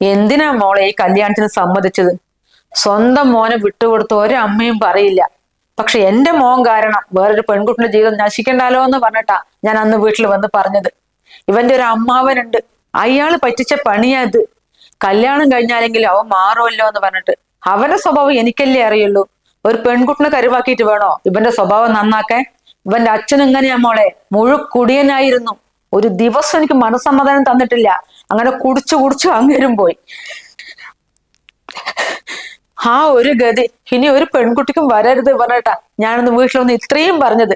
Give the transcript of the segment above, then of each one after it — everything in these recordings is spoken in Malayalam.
എന്തിനാ മോളെ ഈ കല്യാണത്തിന് സമ്മതിച്ചത്? സ്വന്തം മോനെ വിട്ടുകൊടുത്ത് ഒരമ്മയും പറയില്ല. പക്ഷെ എന്റെ മോൻ കാരണം വേറൊരു പെൺകുട്ടിയുടെ ജീവിതം നശിക്കണ്ടാലോ എന്ന് പറഞ്ഞിട്ടാ ഞാൻ അന്ന് വീട്ടിൽ വന്ന് പറഞ്ഞത്. ഇവന്റെ ഒരു അമ്മാവനുണ്ട്. അയാൾ പറ്റിച്ച പണിയാ ഇത്. കല്യാണം കഴിഞ്ഞാലെങ്കിലും അവൻ മാറുമല്ലോ എന്ന് പറഞ്ഞിട്ട്. അവന്റെ സ്വഭാവം എനിക്കല്ലേ അറിയുള്ളൂ. ഒരു പെൺകുട്ടിനെ കരുവാക്കിയിട്ട് വേണോ ഇവന്റെ സ്വഭാവം നന്നാക്കാൻ? ഇവന്റെ അച്ഛൻ എങ്ങനെയാ മോളെ? മുഴു കുടിയനായിരുന്നു ഒരു ദിവസം എനിക്ക് മനസ്സമ്മതം തന്നിട്ടില്ല. അങ്ങനെ കുടിച്ചു കുടിച്ചു അങ്ങേരും പോയി ആ ഒരു ഗതി. ഇനി ഒരു പെൺകുട്ടിക്കും വരരുത് പറഞ്ഞിട്ടാ ഞാനൊന്ന് വീട്ടിൽ വന്ന് ഇത്രയും പറഞ്ഞത്.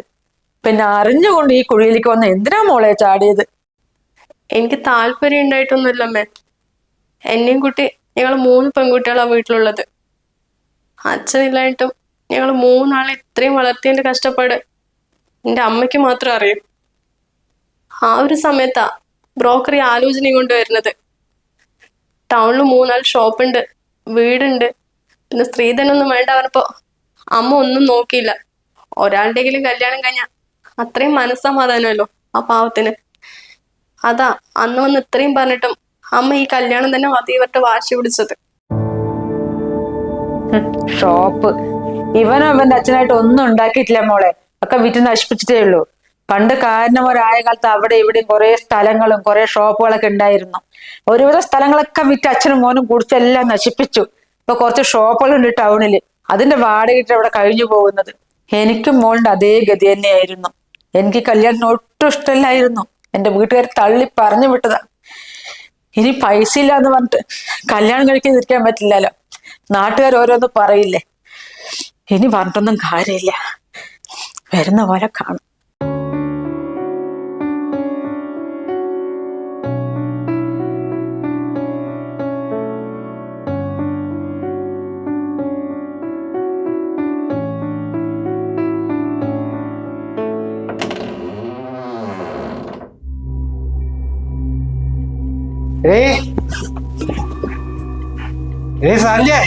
പിന്നെ അറിഞ്ഞുകൊണ്ട് ഈ കുഴിയിലേക്ക് വന്ന് എന്തിനാ മോളെ ചാടിയത്? എനിക്ക് താല്പര്യം ഉണ്ടായിട്ടൊന്നുമില്ല അമ്മേ. എന്നെയും കുട്ടി ഞങ്ങൾ മൂന്ന് പെൺകുട്ടികളാണ് വീട്ടിലുള്ളത്. അച്ഛനില്ലായിട്ടും ഞങ്ങൾ മൂന്നാളെ ഇത്രയും വളർത്തിയതിന്റെ കഷ്ടപ്പാട് എന്റെ അമ്മയ്ക്ക് മാത്രം അറിയും. ആ ഒരു സമയത്താ ബ്രോക്കറി ആലോചനയും കൊണ്ട് വരുന്നത്. ടൗണിൽ മൂന്നാൾ ഷോപ്പുണ്ട് വീടുണ്ട്. പിന്നെ സ്ത്രീധനൊന്നും വേണ്ട പറഞ്ഞപ്പോ അമ്മ ഒന്നും നോക്കിയില്ല. ഒരാളുടെയെങ്കിലും കല്യാണം കഴിഞ്ഞാൽ അത്രയും മനസ്സമാധാനമല്ലോ ആ പാവത്തിന്. അതാ അന്ന് വന്ന് ഇത്രയും പറഞ്ഞിട്ടും അമ്മ ഈ കല്യാണം തന്നെ മതി വാശി പിടിച്ചത്. ഷോപ്പ് ഇവനും അവന്റെ അച്ഛനായിട്ട് ഒന്നും ഉണ്ടാക്കിയിട്ടില്ല മോളെ. ഒക്കെ വിറ്റ് നശിപ്പിച്ചിട്ടേ ഉള്ളൂ. പണ്ട് കാരണവരായ കാലത്ത് അവിടെ ഇവിടെയും കുറെ സ്ഥലങ്ങളും കുറെ ഷോപ്പുകളൊക്കെ ഉണ്ടായിരുന്നു. ഒരുവിധ സ്ഥലങ്ങളൊക്കെ വിറ്റ് അച്ഛനും മോനും കുടിച്ചെല്ലാം നശിപ്പിച്ചു. ഇപ്പൊ കുറച്ച് ഷോപ്പുകളുണ്ട് ടൗണിൽ അതിന്റെ വാടകയിട്ട് അവിടെ കഴിഞ്ഞു പോകുന്നത്. എനിക്കും മോളുടെ അതേ ഗതി തന്നെയായിരുന്നു. എനിക്ക് കല്യാണത്തിന് ഒട്ടും ഇഷ്ടമില്ലായിരുന്നു. എന്റെ വീട്ടുകാർ തള്ളി പറഞ്ഞു വിട്ടതാ. ഇനി പൈസ ഇല്ല എന്ന് പറഞ്ഞിട്ട് കല്യാണം കഴിക്കാതിരിക്കാൻ പറ്റില്ലല്ലോ. നാട്ടുകാർ ഓരോന്ന് പറയില്ലേ. ഇനി പറഞ്ഞിട്ടൊന്നും കാര്യമില്ല. വരുന്ന പോലെ കാണും. ഏയ് ഏയ് സാഞ്ചേ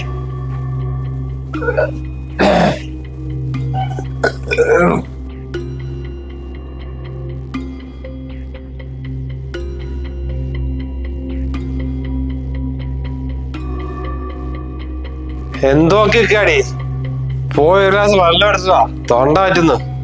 എന്തോക്കി ഇരിക്കാടി. പോയി ഒരു ഗ്ലാസ് വെള്ളം എടുത്തതാ. തൊണ്ട പറ്റുന്നു.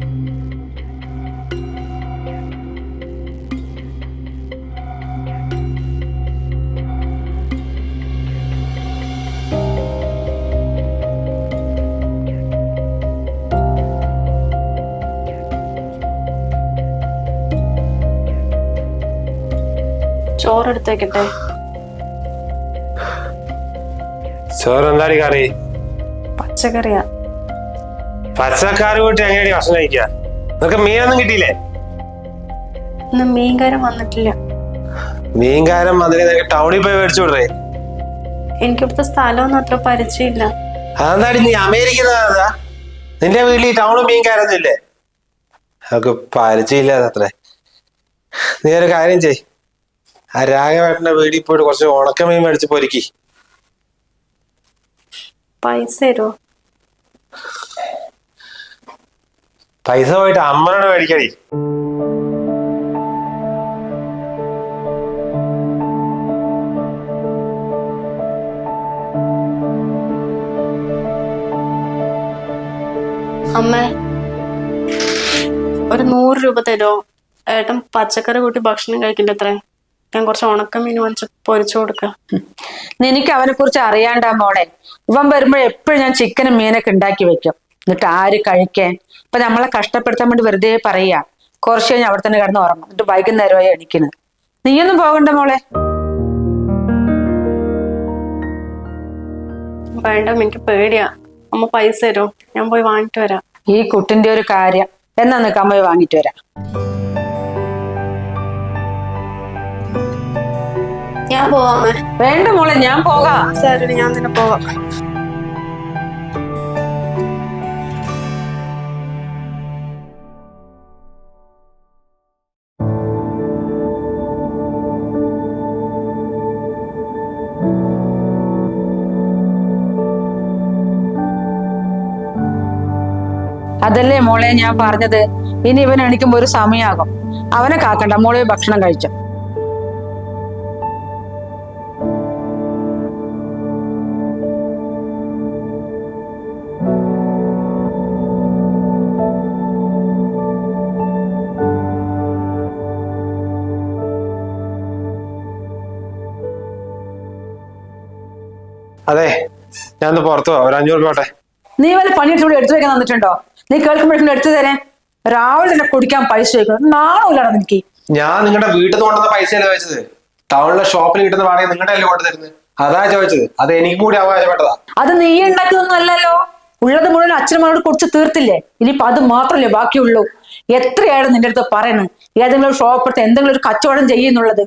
ചോറെടുത്തേക്കട്ടെ. ചോറ് എന്താടി കറി? പച്ചക്കറിയാ. പച്ചക്കറി കൂട്ടി എങ്ങനെയാടി ഭക്ഷണം കഴിക്കുക? നിനക്ക് മീനൊന്നും കിട്ടിയില്ലേ? ഇന്ന് മീൻകാരൻ വന്നിട്ടില്ല. മീൻകാരൻ വന്നിട്ട് നിനക്ക് ടൗണിൽ പോയി മേടിച്ചു വിടറേ എനിക്കിവിടുത്തെ സ്ഥലമൊന്നും അത്ര പരിചയമില്ല. അതെന്താടി നീ അമേരിക്ക നിന്റെ വീട്ടിൽ ഈ ടൗണും മീൻകാരൊന്നും ഇല്ലേ? അതൊക്കെ പരിചയമില്ലാതെ അത്രേ നീ ഒരു കാര്യം ചെയ് ആ രാഘവേട്ടന്റെ വീടി പോയിട്ട് കുറച്ച് ഉണക്കമീൻ മേടിച്ച് പോരിക്കി. പൈസ തരുമോ പൈസ പോയിട്ട് അമ്മനോട് മേടിക്കണേ അമ്മ ഒരു നൂറ് രൂപ തരുമോ ഏട്ടൻ പച്ചക്കറി കൂട്ടി ഭക്ഷണം കഴിക്കില്ല അത്രേ? ഞാൻ കുറച്ച് ഉണക്ക മീൻ വാങ്ങിച്ച് പൊരിച്ചു കൊടുക്കാം. നിനക്ക് അവനെ കുറിച്ച് അറിയാണ്ടാ മോളെ. ഇവൻ വരുമ്പോൾ എപ്പോഴും ഞാൻ ചിക്കനും മീനൊക്കെ ഉണ്ടാക്കി വെക്കും. എന്നിട്ട് ആര് കഴിക്കാൻ? ഇപ്പൊ നമ്മളെ കഷ്ടപ്പെടുത്താൻ വേണ്ടി വെറുതെ പറയാ. കുറച്ച് കഴിഞ്ഞ് അവിടെ തന്നെ കിടന്ന് ഉറങ്ങും. എന്നിട്ട് വൈകുന്നേരമായി എണിക്കുന്നത്. നീയൊന്നും പോകണ്ട മോളെ. വേണ്ട എനിക്ക് പേടിയാ. അമ്മ പൈസ തരുമോ ഞാൻ പോയി വാങ്ങിട്ട് വരാം. ഈ കുട്ടിന്റെ ഒരു കാര്യം. എന്നാ നിൽക്കാൻ പോയി വാങ്ങിട്ട് വരാം. ഞാൻ പോവാമേ വേണ്ട മോളെ ഞാൻ പോകാം. സാരമില്ല ഞാൻ തന്നെ പോവാം. അതല്ലേ മോളെ ഞാൻ പറഞ്ഞത്? ഇനി ഇവൻ എണിക്കുമ്പോ ഒരു സമയമാകും അവനെ കാക്കണ്ട. മോളെ ഭക്ഷണം കഴിച്ചു. അതെ ഞാൻ പുറത്തു പോവാ. ഒരു അഞ്ഞൂറ് പോട്ടെ. നീ വല്ല പണി ഇവിടെ എടുത്തു വെക്കാൻ തന്നിട്ടുണ്ടോ? നീ കേൾക്കുമ്പോഴേക്കും എടുത്തു തരാൻ രാവിലെ തന്നെ കുടിക്കാൻ പൈസ ചോദിക്കണം നാണമില്ലാണോ നിനക്ക്. ഞാൻ നിങ്ങളുടെ വീട്ടിൽ നിന്ന് കൊണ്ടുവന്ന പൈസ അല്ലേ വെച്ചത് ടൗണിലെ ഷോപ്പിൽ കിട്ടുന്ന വാടക നിങ്ങളുടെ അല്ലേ കൊണ്ടുതരുന്നത്? അതാ ചോദിച്ചത്. അത് എനിക്ക് കൂടി അവകാശപ്പെട്ടതാ അത് നീ ഉണ്ടാക്കിയതൊന്നും അല്ലല്ലോ. ഉള്ളത് മുഴുവൻ അച്ഛനമ്മോട് കുറിച്ച് തീർത്തില്ലേ? ഇനിയിപ്പൊ അത് മാത്രമല്ലേ ബാക്കിയുള്ളൂ. എത്രയാണ് നിന്റെ അടുത്ത് പറയുന്നത് ഏതെങ്കിലും ഷോപ്പ് ഷോപ്പടുത്ത് എന്തെങ്കിലും ഒരു കച്ചവടം ചെയ്യുന്നുള്ളത്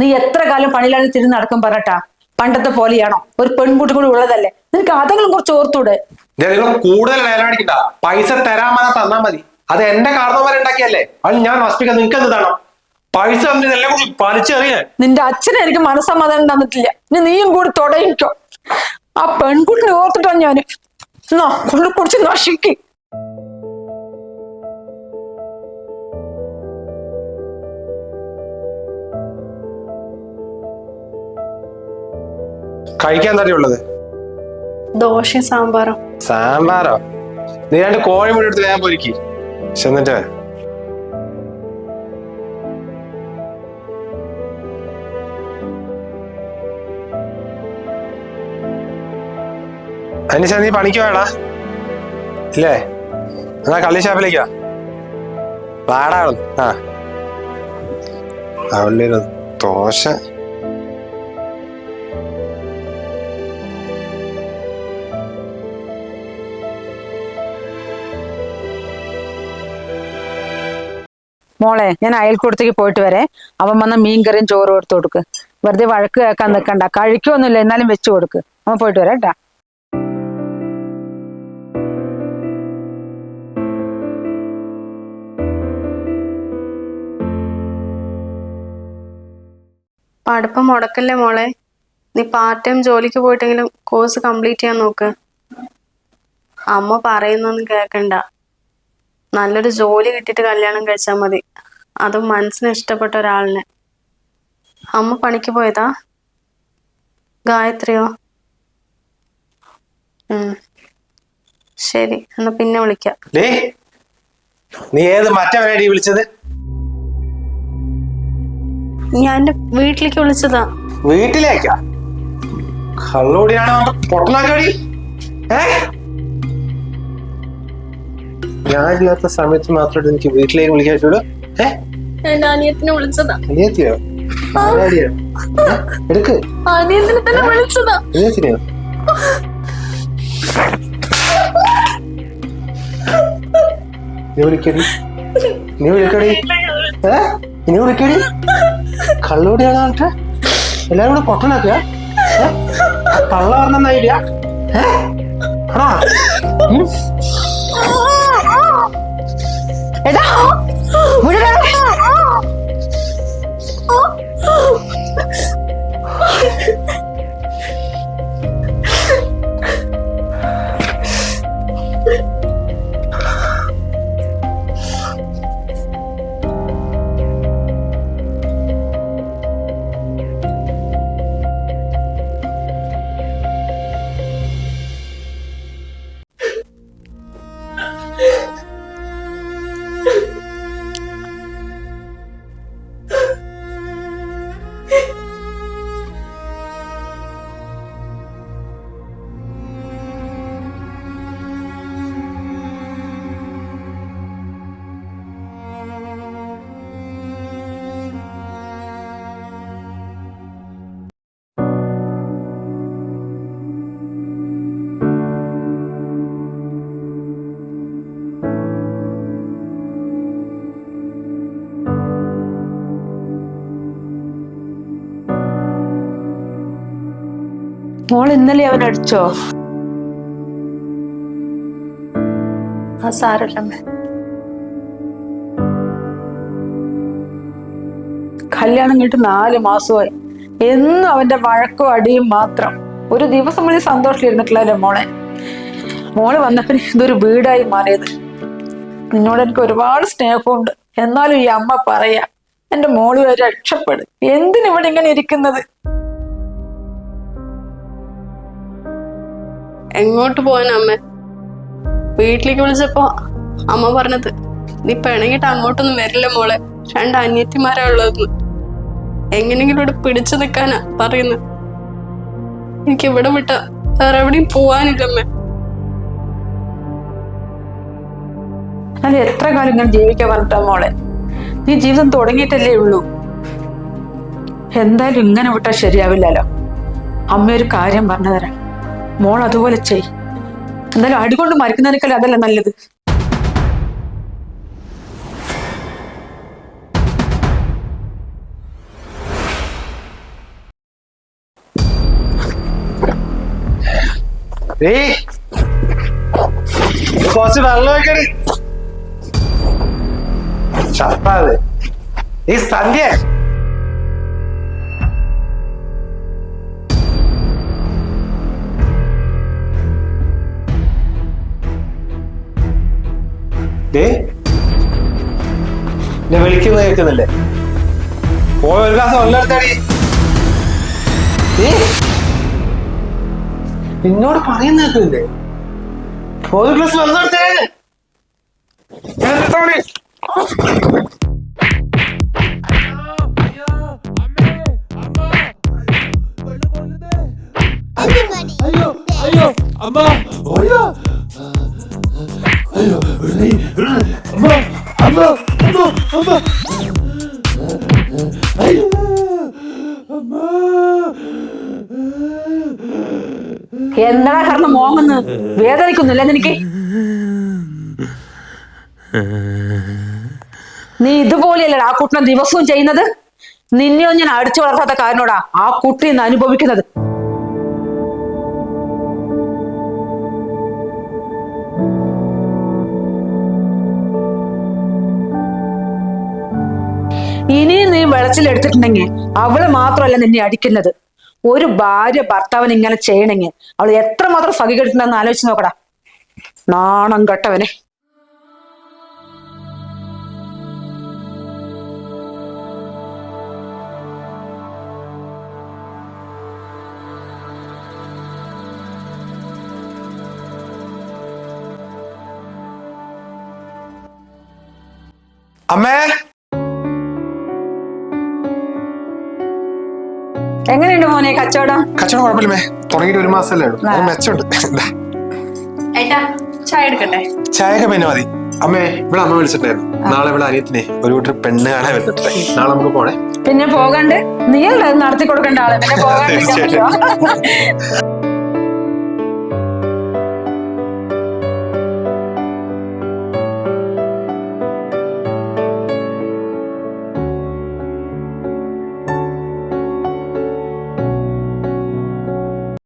നീ എത്ര കാലം പണിയിലാണ് തിരിഞ്ഞ് നടക്കും പറഞ്ഞട്ടാ? പണ്ടത്തെ പോലെയാണോ? ഒരു പെൺകുട്ടി കൂടി ഉള്ളതല്ലേ? നിനക്ക് അതെങ്കിലും കുറച്ച് ഓർത്തൂടെ? നിങ്ങൾ കൂടുതൽ വേലാടിക്കണ്ട പൈസ പറഞ്ഞാൽ തന്നാ മതി. അത് എന്റെ കാരണവന്മാരെ ഉണ്ടാക്കിയല്ലേ അത് ഞാൻ നശിപ്പിക്കാൻ നിങ്ങൾക്ക് എന്ത് തരണം? പൈസ എല്ലാം കൂടി വലിച്ചെറിയാൻ നിന്റെ അച്ഛനെ എനിക്ക് മനസ്സമാധാനം തന്നിട്ടില്ല. ഇനി നീയും കൂടി തുടങ്ങിക്കോ. ആ പെൺകുട്ടിനെ ഓർത്തിട്ടാ ഞാൻ കൊണ്ട് നശിക്കും നശിക്ക് കഴിക്കാൻ തടിയുള്ളത് ദോശ സാമ്പാറോ. സാമ്പാറോ? നീ രണ്ട് കോഴി മുടി എടുത്ത് ഞാൻ പൊരിക്കി. ചെന്നിട്ട് അനിശ നീ പണിക്ക് വേടാ ഇല്ലേ? എന്നാ കള്ളി ഷാപ്പിലേക്കാ വാടാ ആ. അവളുടെ ദോശ. മോളെ ഞാൻ അയൽക്കൂടത്തേക്ക് പോയിട്ട് വരെ. അവൻ വന്ന മീൻകറിയും ചോറും കൊടുത്തു കൊടുക്ക്. വെറുതെ വഴക്ക് കേൾക്കാൻ നിൽക്കണ്ട കഴിക്കുമൊന്നുമില്ല എന്നാലും വെച്ചു കൊടുക്ക്. അവൻ പോയിട്ട് വരാം കേട്ടാ. പഠിപ്പം മുടക്കല്ലേ മോളെ? നീ പാർട്ട് ടൈം ജോലിക്ക് പോയിട്ടെങ്കിലും കോഴ്സ് കംപ്ലീറ്റ് ചെയ്യാൻ നോക്ക്. അമ്മ പറയുന്നൊന്നും കേൾക്കണ്ട. നല്ലൊരു ജോലി കിട്ടിയിട്ട് കല്യാണം കഴിച്ചാൽ മതി. അതും മനസ്സിന് ഇഷ്ടപ്പെട്ട ഒരാളിനെ. അമ്മ പണിക്ക് പോയതാ? ഗായത്രിയോ? ശരി എന്നാ പിന്നെ വിളിക്കാം. നീ? ഏത് മറ്റവനാടി വിളിച്ചത്? ഞാൻ വീട്ടിലേക്ക് വിളിച്ചതാ. വീട്ടിലേക്കാ? കള്ളോടിയാണ് പൊട്ടനാക്കടി? ഏ? ഞാനില്ലാത്ത സമയത്ത് മാത്രമായിട്ട് എനിക്ക് വീട്ടിലേക്ക് വിളിക്കാൻ പറ്റുള്ളൂ ഏ? ഞാൻ അനിയത്തിനെ വിളിച്ചതാ. അനിയത്തിയോ? ആരാടിയോ? ഏ? എടുക്ക്. അനിയത്തിനെ തന്നെ വിളിച്ചതാ. അനിയത്തിനെയോ? നീ വിളിക്കടി. നീ വിളിക്കടി. ഏ? നീ വിളിക്കടി. കള്ളോടിയാണ് എന്നിട്ട് എല്ലാരും കൂടെ പൊട്ടനാക്കുക കള്ള പറഞ്ഞ ഐഡിയ? ഏ? ആണോ ഉം? എടാ മോൾ ഇന്നലെ അവൻ അടിച്ചോ? ആ സാരല്ലമ്മേ കല്യാണം കഴിഞ്ഞിട്ട് നാല് മാസമായി എന്നും അവന്റെ വഴക്കോ അടിയും മാത്രം. ഒരു ദിവസം വലിയ സന്തോഷത്തിലിരുന്നിട്ടില്ലല്ലേ മോളെ? മോൾ വന്നപ്പോൾ ഇതൊരു വീടായി മാറിയത്. നിന്നോട് എനിക്ക് ഒരുപാട് സ്നേഹമുണ്ട്. എന്നാലും ഈ അമ്മ പറയാ എന്റെ മോൾ വരെ രക്ഷപ്പെടും. എന്തിനിവിടെ ഇങ്ങനെ ഇരിക്കുന്നത്? എങ്ങോട്ട് പോവാൻ അമ്മ? വീട്ടിലേക്ക് വിളിച്ചപ്പോ അമ്മ പറഞ്ഞത് നീ പിണങ്ങിട്ട് അങ്ങോട്ടൊന്നും വരില്ല മോളെ. രണ്ട് അനിയത്തിമാരാ ഉള്ളതെന്ന്. എങ്ങനെയെങ്കിലും ഇവിടെ പിടിച്ചു നിൽക്കാനാ പറയുന്നത് എനിക്ക് ഇവിടെ വിട്ട വേറെ എവിടെയും പോവാനില്ലമ്മേ അല്ല എത്ര കാലം ഇങ്ങനെ ജീവിക്കാൻ പറഞ്ഞിട്ടാ മോളെ? നീ ജീവിതം തുടങ്ങിയിട്ടല്ലേ ഉള്ളൂ. എന്തായാലും ഇങ്ങനെ വിട്ടാൽ ശരിയാവില്ലല്ലോ. അമ്മ ഒരു കാര്യം പറഞ്ഞു തരാം മോൾ അതുപോലെ ചെയ്. എന്തായാലും അടികൊണ്ട് മരിക്കുന്നതിനേക്കാൾ അതല്ല നല്ലത്. ഈ സന്ധ്യ എന്നെ വിളിക്കുന്ന കേൾക്കുന്നില്ലേ പോയ ഒരു ഗ്ലാസ് വെള്ളം എടുത്താടി ഏ നിന്നോട് പറയുന്ന കേൾക്കുന്നില്ലേ ഒരു ഗ്ലാസ് വെള്ളം എടുത്തേ ഞാൻ എടുത്തോളി. അയ്യോ അയ്യോ അമ്മ ഓയ്യോ അയ്യോ. അമ്മ അമ്മ അമ്മ അമ്മ. അയ്യോ അമ്മ. എന്താ കാരണം മോങ്ങുന്നു വേദനിക്കുന്നില്ല നിനക്ക്? നീ ഇതുപോലെയല്ലേ ആ കുട്ടിനെ ദിവസവും ചെയ്യുന്നത്? നിന്നെയോ ഞാൻ അടിച്ചു വളർത്താത്ത കാരനോടാ ആ കുട്ടി ഇന്ന് അനുഭവിക്കുന്നത്. വെളച്ചിലെടുത്തിട്ടുണ്ടെങ്കിൽ അവൾ മാത്രമല്ല നിന്നെ അടിക്കുന്നത്. ഒരു ഭാര്യ ഭർത്താവിന് ഇങ്ങനെ ചെയ്യണമെങ്കിൽ അവൾ എത്രമാത്രം സഹികെടുത്തുണ്ടെന്ന് ആലോചിച്ച് നോക്കടാ. നാണം കെട്ടവനെ. അമ്മേ. മോനെ കച്ചവടം? കച്ചവടം കുഴപ്പമില്ലേ തുടങ്ങിയിട്ട് ഒരു മാസമല്ലേ ഉള്ളൂ. അത് മെച്ചമുണ്ട്. ഏട്ടാ ചായ എടുക്കട്ടെ? ചായയൊക്കെ പിന്നെ മതി. അമ്മേ ഇവിടെ അമ്മ വിളിച്ചിട്ടുണ്ടായിരുന്നു. നാളെ ഇവിടെ അനിയത്തിനെ ഒരു കൂട്ടർ പെണ്ണ് കാണാൻ വരുന്നുണ്ട് നാളെ നമുക്ക് പോണേ. പിന്നെ പോകണ്ട് അത് നടത്തി കൊടുക്കേണ്ട ആളെ? പിന്നെ പോകാൻ പറ്റുമോ?